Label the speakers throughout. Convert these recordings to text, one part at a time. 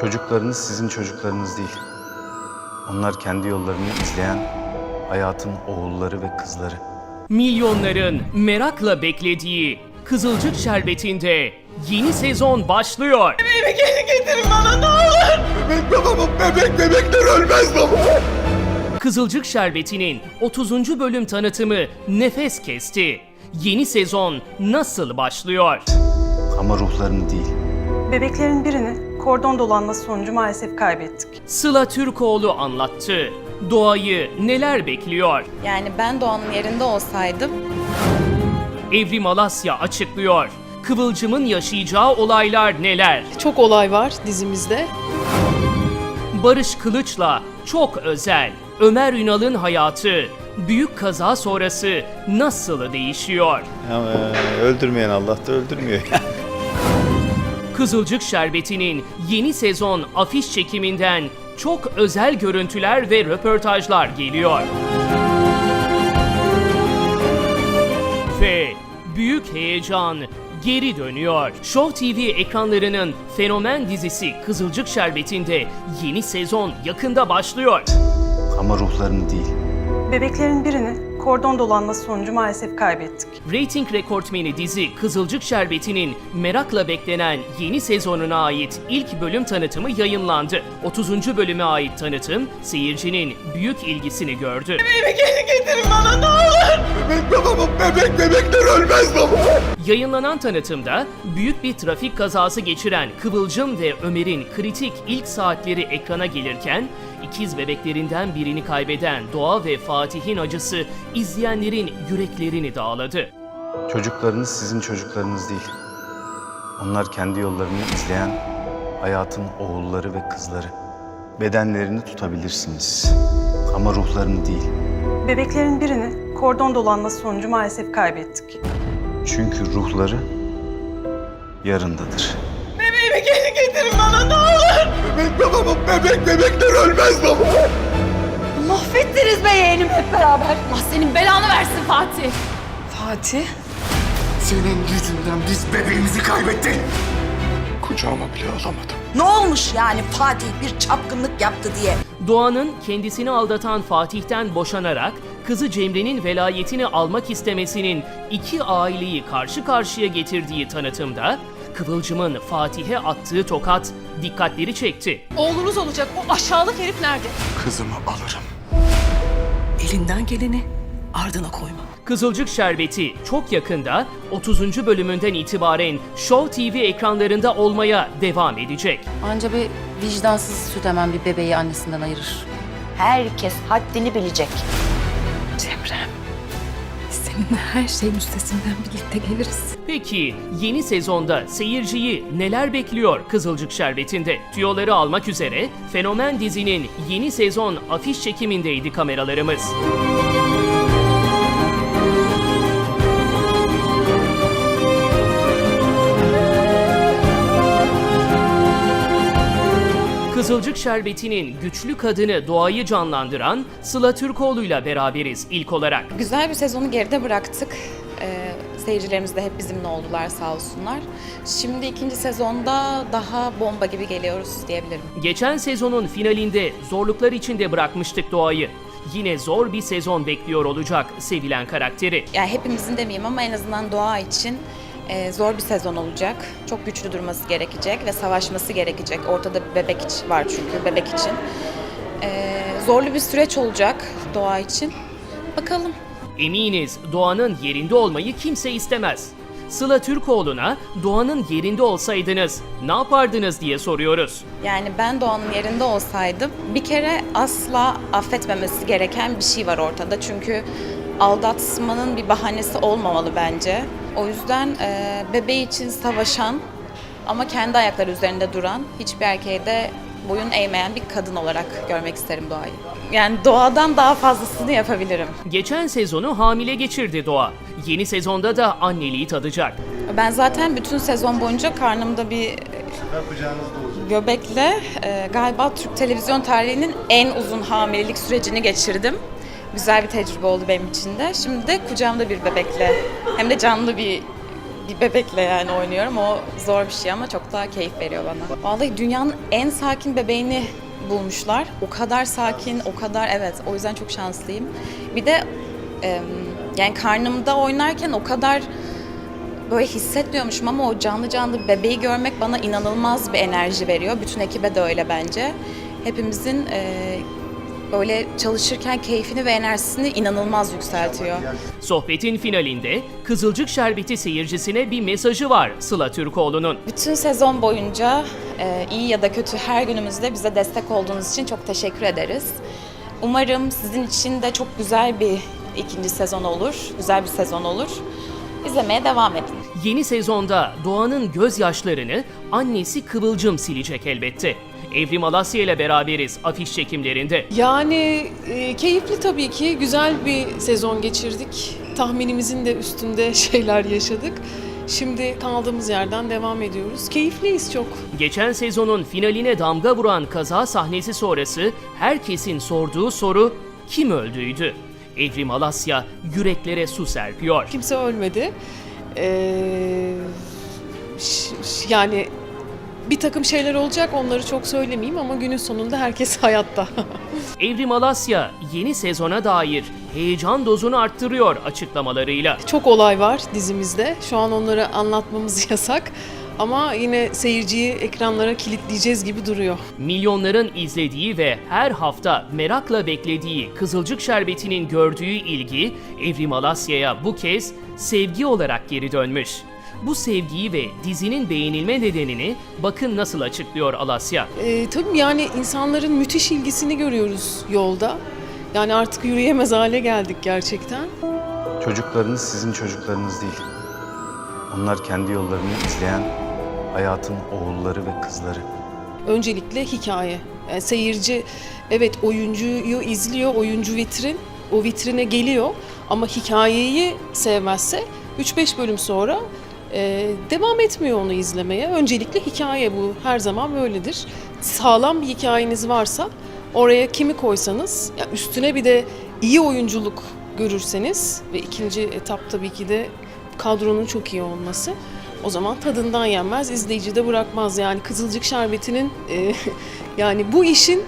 Speaker 1: Çocuklarınız sizin çocuklarınız değil. Onlar kendi yollarını izleyen hayatın oğulları ve kızları.
Speaker 2: Milyonların merakla beklediği Kızılcık Şerbeti'nde yeni sezon başlıyor.
Speaker 3: Beni geri getirin bana ne olur.
Speaker 4: Bebek baba bebek bebekler ölmez baba.
Speaker 2: Kızılcık Şerbeti'nin 30. bölüm tanıtımı nefes kesti. Yeni sezon nasıl başlıyor?
Speaker 1: Ama ruhlarını değil.
Speaker 3: Bebeklerin birini kordon dolanması sonucu maalesef kaybettik.
Speaker 2: Sıla Türkoğlu anlattı. Doğayı neler bekliyor?
Speaker 5: Yani ben Doğan'ın yerinde olsaydım
Speaker 2: Evrim Alasya açıklıyor. Kıvılcım'ın yaşayacağı olaylar neler?
Speaker 6: Çok olay var dizimizde.
Speaker 2: Barış Kılıç'la çok özel. Ömer Ünal'ın hayatı büyük kaza sonrası nasıl değişiyor?
Speaker 7: Ama e, öldürmeyen Allah da öldürmüyor.
Speaker 2: Kızılcık Şerbeti'nin yeni sezon afiş çekiminden çok özel görüntüler ve röportajlar geliyor. Ve büyük heyecan geri dönüyor. Show TV ekranlarının fenomen dizisi Kızılcık Şerbeti'nde yeni sezon yakında başlıyor.
Speaker 1: Ama ruhlarını değil.
Speaker 3: Bebeklerin birini kordon dolanması sonucu maalesef kaybettik.
Speaker 2: Rating rekortmeni dizi Kızılcık Şerbeti'nin merakla beklenen yeni sezonuna ait ilk bölüm tanıtımı yayınlandı. 30. bölüme ait tanıtım seyircinin büyük ilgisini gördü.
Speaker 3: Beni geri getirin bana ne olur.
Speaker 4: Bebek baba bebek bebekler ölmez baba.
Speaker 2: Yayınlanan tanıtımda büyük bir trafik kazası geçiren Kıvılcım ve Ömer'in kritik ilk saatleri ekrana gelirken ikiz bebeklerinden birini kaybeden Doğa ve Fatih'in acısı izleyenlerin yüreklerini dağladı.
Speaker 1: Çocuklarınız sizin çocuklarınız değil. Onlar kendi yollarını izleyen hayatın oğulları ve kızları. Bedenlerini tutabilirsiniz. Ama ruhlarını değil.
Speaker 3: Bebeklerin birini kordon dolanması sonucu maalesef kaybettik.
Speaker 1: Çünkü ruhları yarındadır.
Speaker 4: Bebek baba bebek bebekler ölmez baba.
Speaker 5: mahvettiniz be yeğenim hep beraber. Allah senin belanı versin Fatih.
Speaker 6: Fatih.
Speaker 4: Senin yüzünden biz bebeğimizi kaybettik. Kucağıma bile alamadım.
Speaker 8: Ne olmuş yani Fatih bir çapkınlık yaptı diye?
Speaker 2: Doğan'ın kendisini aldatan Fatih'ten boşanarak kızı Cemre'nin velayetini almak istemesinin iki aileyi karşı karşıya getirdiği tanıtımda Kıvılcım'ın Fatih'e attığı tokat dikkatleri çekti.
Speaker 6: Oğlunuz olacak o aşağılık herif nerede?
Speaker 4: Kızımı alırım.
Speaker 8: Elinden geleni ardına koyma.
Speaker 2: Kızılcık Şerbeti çok yakında 30. bölümünden itibaren Show TV ekranlarında olmaya devam edecek.
Speaker 5: Anca bir vicdansız süt emen bir bebeği annesinden ayırır.
Speaker 8: Herkes haddini bilecek.
Speaker 6: Seninle her şeyin üstesinden birlikte geliriz.
Speaker 2: Peki yeni sezonda seyirciyi neler bekliyor Kızılcık Şerbeti'nde? Tüyoları almak üzere Fenomen dizinin yeni sezon afiş çekimindeydi kameralarımız. Kızılcık Şerbeti'nin güçlü kadını Doğa'yı canlandıran Sıla Türkoğlu'yla beraberiz ilk olarak.
Speaker 5: Güzel bir sezonu geride bıraktık. Ee, seyircilerimiz de hep bizimle oldular sağ olsunlar. Şimdi ikinci sezonda daha bomba gibi geliyoruz diyebilirim.
Speaker 2: Geçen sezonun finalinde zorluklar içinde bırakmıştık Doğa'yı. Yine zor bir sezon bekliyor olacak sevilen karakteri.
Speaker 5: Yani hepimizin demeyeyim ama en azından doğa için e, zor bir sezon olacak. Çok güçlü durması gerekecek ve savaşması gerekecek. Ortada bir bebek var çünkü bebek için. E, zorlu bir süreç olacak doğa için. Bakalım.
Speaker 2: Eminiz Doğan'ın yerinde olmayı kimse istemez. Sıla Türkoğlu'na Doğan'ın yerinde olsaydınız ne yapardınız diye soruyoruz.
Speaker 5: Yani ben Doğan'ın yerinde olsaydım bir kere asla affetmemesi gereken bir şey var ortada. Çünkü aldatmanın bir bahanesi olmamalı bence. O yüzden e, bebeği için savaşan ama kendi ayakları üzerinde duran hiçbir erkeğe de boyun eğmeyen bir kadın olarak görmek isterim Doğa'yı. Yani doğadan daha fazlasını yapabilirim.
Speaker 2: Geçen sezonu hamile geçirdi Doğa. Yeni sezonda da anneliği tadacak.
Speaker 5: Ben zaten bütün sezon boyunca karnımda bir göbekle e, galiba Türk televizyon tarihinin en uzun hamilelik sürecini geçirdim. Güzel bir tecrübe oldu benim için de. Şimdi de kucağımda bir bebekle hem de canlı bir bir bebekle yani oynuyorum. O zor bir şey ama çok daha keyif veriyor bana. Vallahi dünyanın en sakin bebeğini bulmuşlar. O kadar sakin, o kadar evet. O yüzden çok şanslıyım. Bir de yani karnımda oynarken o kadar böyle hissetmiyormuşum ama o canlı canlı bebeği görmek bana inanılmaz bir enerji veriyor. Bütün ekibe de öyle bence. Hepimizin e, böyle çalışırken keyfini ve enerjisini inanılmaz yükseltiyor.
Speaker 2: Sohbetin finalinde Kızılcık Şerbeti seyircisine bir mesajı var Sıla Türkoğlu'nun.
Speaker 5: Bütün sezon boyunca e, iyi ya da kötü her günümüzde bize destek olduğunuz için çok teşekkür ederiz. Umarım sizin için de çok güzel bir ikinci sezon olur, güzel bir sezon olur. İzlemeye devam edin.
Speaker 2: Yeni sezonda Doğan'ın gözyaşlarını annesi Kıvılcım silecek elbette. Evrim Alasya ile beraberiz afiş çekimlerinde.
Speaker 6: Yani e, keyifli tabii ki. Güzel bir sezon geçirdik. Tahminimizin de üstünde şeyler yaşadık. Şimdi kaldığımız yerden devam ediyoruz. Keyifliyiz çok.
Speaker 2: Geçen sezonun finaline damga vuran kaza sahnesi sonrası herkesin sorduğu soru kim öldüydü? Evrim Alasya yüreklere su serpiyor.
Speaker 6: Kimse ölmedi. Ee, yani bir takım şeyler olacak onları çok söylemeyeyim ama günün sonunda herkes hayatta.
Speaker 2: Evrim Alasya yeni sezona dair heyecan dozunu arttırıyor açıklamalarıyla.
Speaker 6: çok olay var dizimizde. Şu an onları anlatmamız yasak. Ama yine seyirciyi ekranlara kilitleyeceğiz gibi duruyor.
Speaker 2: Milyonların izlediği ve her hafta merakla beklediği Kızılcık Şerbeti'nin gördüğü ilgi Evrim Alasya'ya bu kez sevgi olarak geri dönmüş. Bu sevgiyi ve dizinin beğenilme nedenini bakın nasıl açıklıyor Alasya.
Speaker 6: Ee, tabii yani insanların müthiş ilgisini görüyoruz yolda. Yani artık yürüyemez hale geldik gerçekten.
Speaker 1: Çocuklarınız sizin çocuklarınız değil. Onlar kendi yollarını izleyen hayatın oğulları ve kızları.
Speaker 6: Öncelikle hikaye. Yani seyirci evet oyuncuyu izliyor, oyuncu vitrin, o vitrine geliyor ama hikayeyi sevmezse 3-5 bölüm sonra e, devam etmiyor onu izlemeye. Öncelikle hikaye bu her zaman böyledir. Sağlam bir hikayeniz varsa oraya kimi koysanız, ya üstüne bir de iyi oyunculuk görürseniz ve ikinci etap tabii ki de kadronun çok iyi olması. O zaman tadından yenmez, izleyici de bırakmaz. Yani Kızılcık Şerbeti'nin e, yani bu işin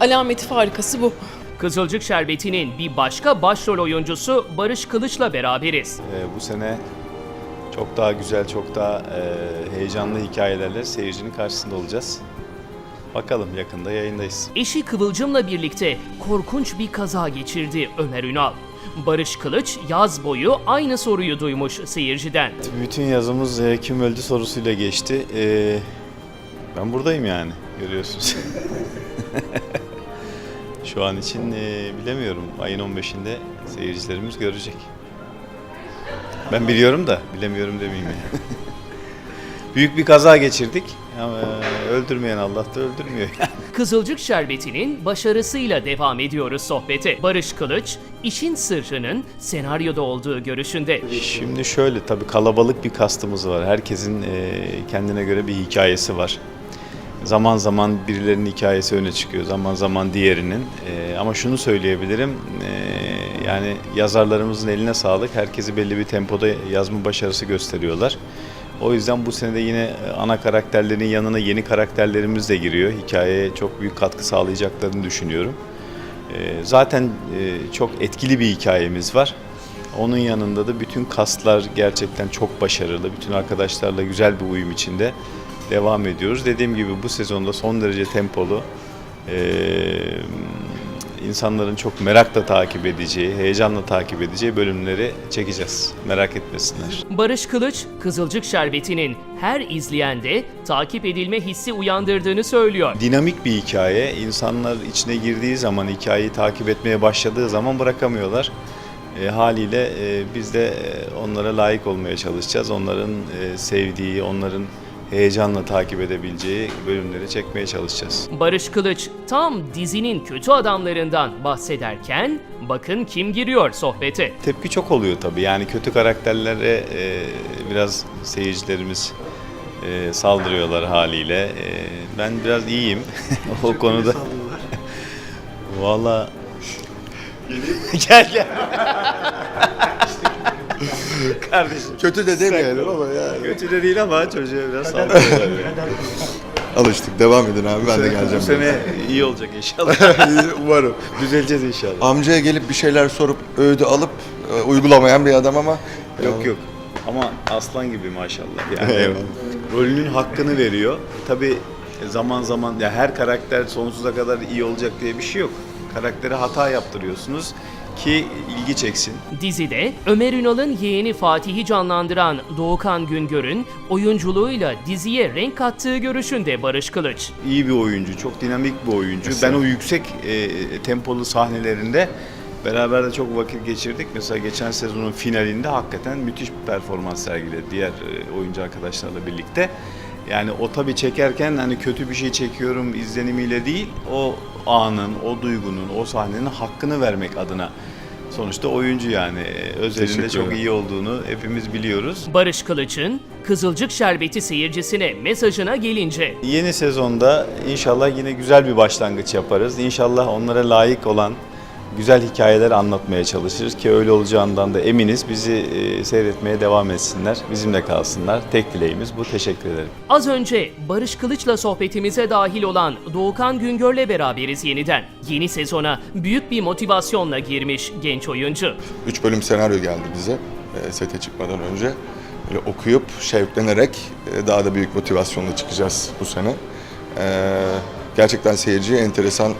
Speaker 6: alameti farikası bu.
Speaker 2: Kızılcık Şerbeti'nin bir başka başrol oyuncusu Barış Kılıç'la beraberiz.
Speaker 7: Ee, bu sene çok daha güzel, çok daha e, heyecanlı hikayelerle seyircinin karşısında olacağız. Bakalım yakında yayındayız.
Speaker 2: Eşi Kıvılcım'la birlikte korkunç bir kaza geçirdi Ömer Ünal. Barış Kılıç yaz boyu aynı soruyu duymuş seyirciden.
Speaker 7: Bütün yazımız e, kim öldü sorusuyla geçti. E, ben buradayım yani görüyorsunuz. Şu an için e, bilemiyorum. Ayın 15'inde seyircilerimiz görecek. Ben biliyorum da bilemiyorum demeyeyim yani. Büyük bir kaza geçirdik ama öldürmeyen Allah da öldürmüyor.
Speaker 2: Kızılcık Şerbeti'nin başarısıyla devam ediyoruz sohbete. Barış Kılıç, işin sırrının senaryoda olduğu görüşünde.
Speaker 7: Şimdi şöyle tabii kalabalık bir kastımız var. Herkesin e, kendine göre bir hikayesi var. Zaman zaman birilerinin hikayesi öne çıkıyor, zaman zaman diğerinin. E, ama şunu söyleyebilirim, e, yani yazarlarımızın eline sağlık. Herkesi belli bir tempoda yazma başarısı gösteriyorlar. O yüzden bu sene de yine ana karakterlerin yanına yeni karakterlerimiz de giriyor. Hikayeye çok büyük katkı sağlayacaklarını düşünüyorum. E, zaten e, çok etkili bir hikayemiz var. Onun yanında da bütün kastlar gerçekten çok başarılı. Bütün arkadaşlarla güzel bir uyum içinde devam ediyoruz. Dediğim gibi bu sezonda son derece tempolu, insanların çok merakla takip edeceği, heyecanla takip edeceği bölümleri çekeceğiz. Merak etmesinler.
Speaker 2: Barış Kılıç, Kızılcık Şerbeti'nin her izleyende takip edilme hissi uyandırdığını söylüyor.
Speaker 7: Dinamik bir hikaye. İnsanlar içine girdiği zaman, hikayeyi takip etmeye başladığı zaman bırakamıyorlar. E, haliyle e, biz de e, onlara layık olmaya çalışacağız. Onların e, sevdiği, onların heyecanla takip edebileceği bölümleri çekmeye çalışacağız.
Speaker 2: Barış Kılıç tam dizinin kötü adamlarından bahsederken bakın kim giriyor sohbete.
Speaker 7: Tepki çok oluyor tabii. Yani kötü karakterlere e, biraz seyircilerimiz e, saldırıyorlar haliyle. E, ben biraz iyiyim o konuda. Valla gel gel. Kardeşim.
Speaker 4: Kötü de demeyelim ama ya.
Speaker 7: Kötü de değil ama çocuğa biraz saldırıyorlar.
Speaker 4: Alıştık. Devam edin abi. Ben de
Speaker 7: Bu
Speaker 4: geleceğim.
Speaker 7: sene iyi olacak inşallah.
Speaker 4: Umarım.
Speaker 7: Düzeleceğiz inşallah.
Speaker 4: Amcaya gelip bir şeyler sorup öğüdü alıp e, uygulamayan bir adam ama
Speaker 7: Yok yok. Ama aslan gibi maşallah. Yani
Speaker 4: Eyvallah.
Speaker 7: rolünün hakkını veriyor. Tabii zaman zaman ya her karakter sonsuza kadar iyi olacak diye bir şey yok. Karaktere hata yaptırıyorsunuz ki ilgi çeksin.
Speaker 2: Dizide Ömer Ünal'ın yeğeni Fatih'i canlandıran Doğukan Güngör'ün oyunculuğuyla diziye renk kattığı görüşünde Barış Kılıç.
Speaker 7: İyi bir oyuncu, çok dinamik bir oyuncu. Ben o yüksek e, tempolu sahnelerinde beraber de çok vakit geçirdik. Mesela geçen sezonun finalinde hakikaten müthiş bir performans sergiledi diğer e, oyuncu arkadaşlarla birlikte. Yani o tabii çekerken hani kötü bir şey çekiyorum izlenimiyle değil, o anın, o duygunun, o sahnenin hakkını vermek adına. Sonuçta oyuncu yani E, özelinde çok iyi olduğunu hepimiz biliyoruz.
Speaker 2: Barış Kılıç'ın Kızılcık Şerbeti seyircisine mesajına gelince
Speaker 7: Yeni sezonda inşallah yine güzel bir başlangıç yaparız. İnşallah onlara layık olan güzel hikayeler anlatmaya çalışırız ki öyle olacağından da eminiz. Bizi e, seyretmeye devam etsinler, bizimle kalsınlar. Tek dileğimiz bu. Teşekkür ederim.
Speaker 2: Az önce Barış Kılıç'la sohbetimize dahil olan Doğukan Güngör'le beraberiz yeniden. Yeni sezona büyük bir motivasyonla girmiş genç oyuncu.
Speaker 4: Üç bölüm senaryo geldi bize e, sete çıkmadan önce. Böyle okuyup şevklenerek e, daha da büyük motivasyonla çıkacağız bu sene. Gerçekten seyirciye enteresan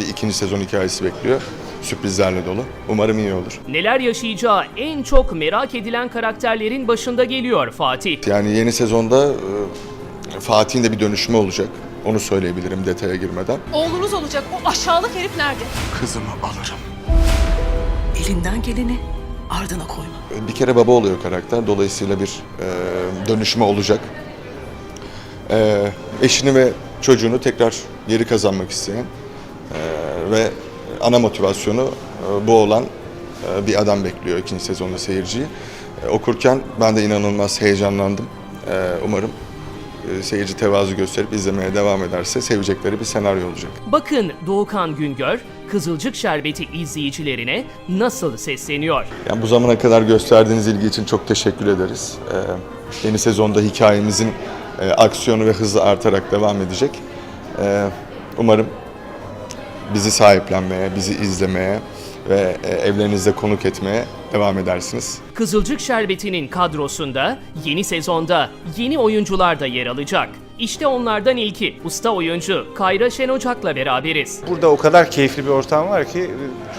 Speaker 4: bir ikinci sezon hikayesi bekliyor. Sürprizlerle dolu. Umarım iyi olur.
Speaker 2: Neler yaşayacağı en çok merak edilen karakterlerin başında geliyor Fatih.
Speaker 4: Yani yeni sezonda e, Fatih'in de bir dönüşümü olacak. Onu söyleyebilirim detaya girmeden.
Speaker 6: Oğlunuz olacak. O aşağılık herif nerede?
Speaker 4: Kızımı alırım.
Speaker 8: Elinden geleni ardına koyma.
Speaker 4: Bir kere baba oluyor karakter. Dolayısıyla bir e, dönüşme olacak. E, eşini ve çocuğunu tekrar geri kazanmak isteyen e, ve ana motivasyonu e, bu olan e, bir adam bekliyor ikinci sezonda seyirciyi. E, okurken ben de inanılmaz heyecanlandım. E, umarım seyirci tevazu gösterip izlemeye devam ederse sevecekleri bir senaryo olacak.
Speaker 2: Bakın Doğukan Güngör, Kızılcık Şerbeti izleyicilerine nasıl sesleniyor.
Speaker 4: Yani bu zamana kadar gösterdiğiniz ilgi için çok teşekkür ederiz. Ee, yeni sezonda hikayemizin e, aksiyonu ve hızı artarak devam edecek. Ee, umarım bizi sahiplenmeye, bizi izlemeye ve e, evlerinizde konuk etmeye devam edersiniz.
Speaker 2: Kızılcık Şerbeti'nin kadrosunda yeni sezonda yeni oyuncular da yer alacak. İşte onlardan ilki usta oyuncu Kayra Şenocak'la beraberiz.
Speaker 9: Burada o kadar keyifli bir ortam var ki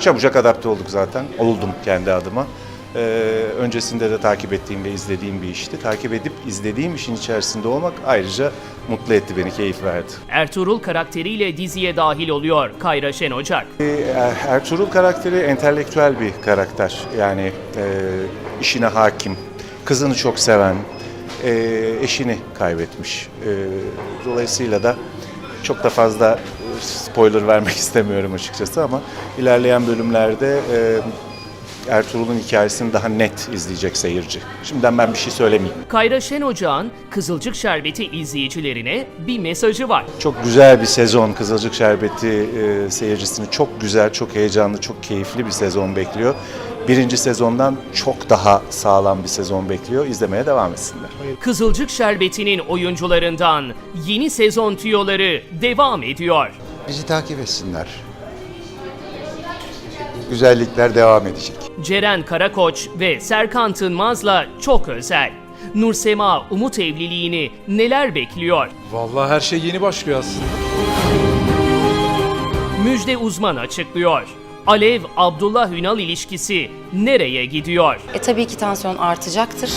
Speaker 9: çabucak adapte olduk zaten. Oldum kendi adıma. Ee, öncesinde de takip ettiğim ve izlediğim bir işti. Takip edip izlediğim işin içerisinde olmak ayrıca mutlu etti beni, keyif verdi.
Speaker 2: Ertuğrul karakteriyle diziye dahil oluyor Kayra Şenocak.
Speaker 9: Ee, Ertuğrul karakteri entelektüel bir karakter. Yani e, işine hakim, kızını çok seven, e, eşini kaybetmiş. E, dolayısıyla da çok da fazla spoiler vermek istemiyorum açıkçası ama ilerleyen bölümlerde e, Ertuğrul'un hikayesini daha net izleyecek seyirci. Şimdiden ben bir şey söylemeyeyim.
Speaker 2: Kayra Şenocak'ın Kızılcık Şerbeti izleyicilerine bir mesajı var.
Speaker 9: Çok güzel bir sezon Kızılcık Şerbeti e, seyircisini çok güzel, çok heyecanlı, çok keyifli bir sezon bekliyor. Birinci sezondan çok daha sağlam bir sezon bekliyor. İzlemeye devam etsinler.
Speaker 2: Kızılcık Şerbeti'nin oyuncularından yeni sezon tüyoları devam ediyor.
Speaker 10: Bizi takip etsinler. Güzellikler devam edecek.
Speaker 2: Ceren Karakoç ve Serkan Tınmaz'la çok özel. Nursema Umut evliliğini neler bekliyor?
Speaker 11: Vallahi her şey yeni başlıyor aslında.
Speaker 2: Müjde uzman açıklıyor. Alev Abdullah Ünal ilişkisi nereye gidiyor?
Speaker 5: E tabii ki tansiyon artacaktır.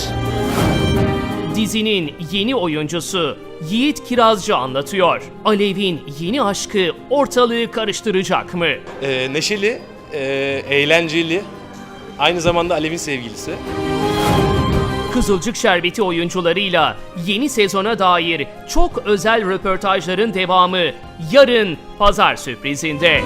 Speaker 2: Dizinin yeni oyuncusu Yiğit Kirazcı anlatıyor. Alev'in yeni aşkı ortalığı karıştıracak mı?
Speaker 11: Ee, neşeli, e, eğlenceli, aynı zamanda Alev'in sevgilisi.
Speaker 2: Kızılcık Şerbeti oyuncularıyla yeni sezona dair çok özel röportajların devamı yarın pazar sürprizinde.